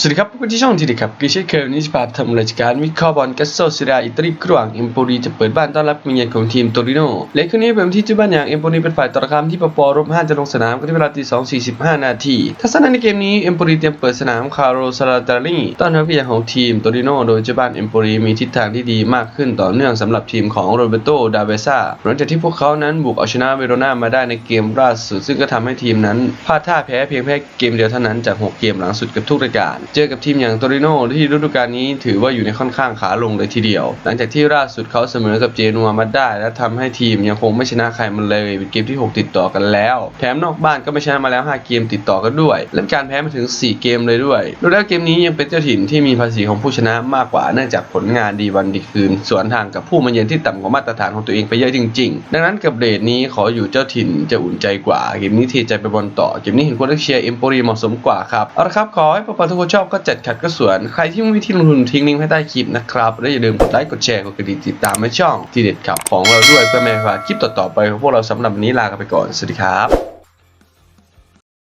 สวัสดีครับพวกคุณที่ช่องทีดีครับกิเช่เคลนิสพาทำรายการวิเคราะห์บอลกัสโซซิดาอิตาลีคระหว่งเอมโปลีจะเปิดบ้านต้อนรับเมียนของทีมโตริโนและคืนนี้เป็นที่ที่บ้านอย่างเอมโปลีเป็นฝ่ายต่อรคามที่ปปรบ5จะลงสนามกันที่เวลาตี2 45นาทีทัศนะในเกมนี้เอมโปลีเตรียมเปิดสนามคาร์โรซาลาตาลีต้อนรับเมียของทีมโตริโนโดยเจ้าบ้านเอมโปลีมีทิศทางที่ดีมากขึ้นต่อเนื่องสำหรับทีมของโรเบโตดาเวซ่าหลังจากที่พวกเขานั้นบุกเอาชนะเวโรนามาได้ในเกมล่าสุดซึ่งก็ทำให้ทีมนั้นพลาดท่าแพ้เพียงแค่เกมเดียวเท่านั้นจาก 6 เกมหลังสุดกับทุกรายการเจอกับทีมอย่างโตริโนที่ฤดูกาลนี้ถือว่าอยู่ในค่อนข้างขาลงเลยทีเดียว หลังจากที่ล่าสุดเขาเสมอกับเจนัวมาได้ และทำให้ทีมยังคงไม่ชนะใครมันเลยเป็นเกมที่ 6 ติดต่อกันแล้ว แถมนอกบ้านก็ไม่ชนะมาแล้ว 5 เกมติดต่อกันด้วย และการแพ้มาถึง 4 เกมเลยด้วยดูแล้วเกมนี้ยังเป็นเจ้าถิ่นที่มีภาษีของผู้ชนะมากกว่าเนื่องจากผลงานดีวันดีคืน สวนทางกับผู้มาเยือนที่ต่ำกว่ามาตรฐานของตัวเองไปเยอะจริง ๆ ดังนั้นกับเรทนี้ขออยู่เจ้าถิ่นจะอุ่นใจกว่าเกมนี้เทใจไปบอลต่อเกมนี้เห็นควรเชียร์เอ็มโปรีเหมาะสมกว่าครับเอาละครับขอให้ปปทุกคนชอบก็จัดขัดก็สวน ใครที่ไม่มีที่ลงทุนทิ้งลิงก์ให้ใต้คลิปนะครับ และอย่าลืมกดไลค์กดแชร์กดกระดิ่งติดตามให้ช่องที่เด็ดขับของเราด้วยเพื่อไม่ให้พลาดคลิปต่อๆไปของพวกเราสำหรับวันนี้ลากันไปก่อน สวัสดีครับ